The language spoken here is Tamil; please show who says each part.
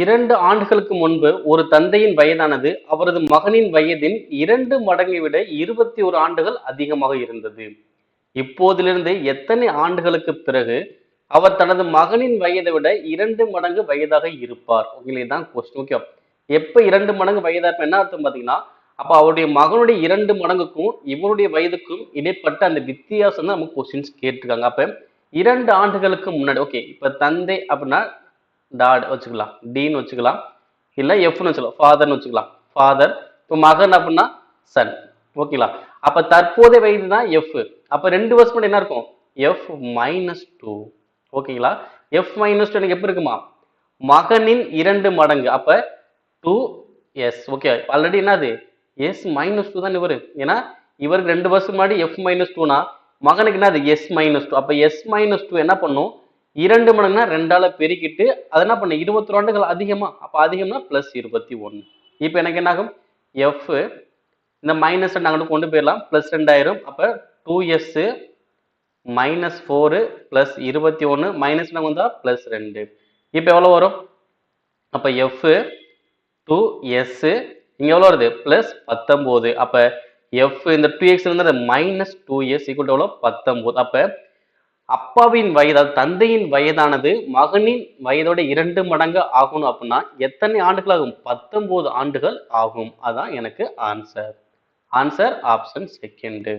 Speaker 1: இரண்டு ஆண்டுகளுக்கு முன்பு ஒரு தந்தையின் வயதானது அவரது மகனின் வயதின் இரண்டு மடங்கை விட இருபத்தி ஒரு ஆண்டுகள் அதிகமாக இருந்தது. இப்போதிலிருந்து எத்தனை ஆண்டுகளுக்கு பிறகு அவர் தனது மகனின் வயதை விட இரண்டு மடங்கு வயதாக இருப்பார்? ஓகேங்களா தான் கொஸ்டின் ஓகே எப்ப இரண்டு மடங்கு வயதா இருப்ப என்ன அர்த்தம் பாத்தீங்கன்னா அப்ப அவருடைய மகனுடைய இரண்டு மடங்குக்கும் இவருடைய வயதுக்கும் இடைப்பட்ட அந்த வித்தியாசம் தான் நமக்கு கொஸ்டின்ஸ் கேட்டிருக்காங்க. அப்ப இரண்டு ஆண்டுகளுக்கு முன்னாடி ஓகே இப்ப தந்தை அப்படின்னா டாட் வச்சுக்கலாம். டீன்னு வச்சுக்கலாம். இல்லை எஃப்னு வச்சுக்கலாம். ஃபாதர்னு வச்சுக்கலாம். ஃபாதர் இப்போ மகன் அப்படின்னா சன் ஓகேங்களா அப்போ தற்போதைய வயது தான் எஃப் அப்போ ரெண்டு வருஷம் முன்னாடி என்ன இருக்கும்? எஃப் மைனஸ் டூ ஓகேங்களா எஃப் மைனஸ் டூ எனக்கு எப்படி இருக்குமா? மகனின் இரண்டு மடங்கு. அப்போ டூ எஸ் ஓகே ஆல்ரெடி என்னது? எஸ் மைனஸ் டூ தான் இவரு. ஏன்னா இவருக்கு ரெண்டு வருஷம் முன்னாடி எஃப் மைனஸ் டூனா மகனுக்கு என்னது? எஸ் மைனஸ் டூ அப்போ எஸ் மைனஸ் டூ என்ன பண்ணும்? இரண்டு மடங்குனா ரெண்டால பெருக்கிட்டு அது என்ன பண்ண? இருபத்தி ஆண்டுகள் அதிகமா. அப்ப அதிகம்னா பிளஸ் இருபத்தி ஒன்று இப்போ எனக்கு என்ன ஆகும் எஃப் இந்த மைனஸ் ரெண்டு அங்கிட்டு கொண்டு போயிடலாம். பிளஸ் ரெண்டாயிரம் அப்ப two S minus four plus இருபத்தி ஒன்று மைனஸ் நாங்கள் வந்தா? பிளஸ் ரெண்டு. இப்போ எவ்வளோ வரும்? அப்போ எஃப் டூ எஸ் இங்கே எவ்வளோ வருது? ப்ளஸ் பத்தொம்போது. அப்போ எஃப் இந்த டூ எக்ஸ் வந்து மைனஸ் டூ எஸ் ஈக்குவல் எவ்வளோ பத்தொம்போது. அப்போ அப்பாவின் வயது தந்தையின் வயதானது மகனின் வயதோட இரண்டு மடங்கு ஆகணும் அப்படின்னா எத்தனை ஆண்டுகள் ஆகும் பத்தொன்பது ஆண்டுகள் ஆகும். அதான் எனக்கு ஆன்சர் ஆன்சர் ஆப்ஷன் செகண்டு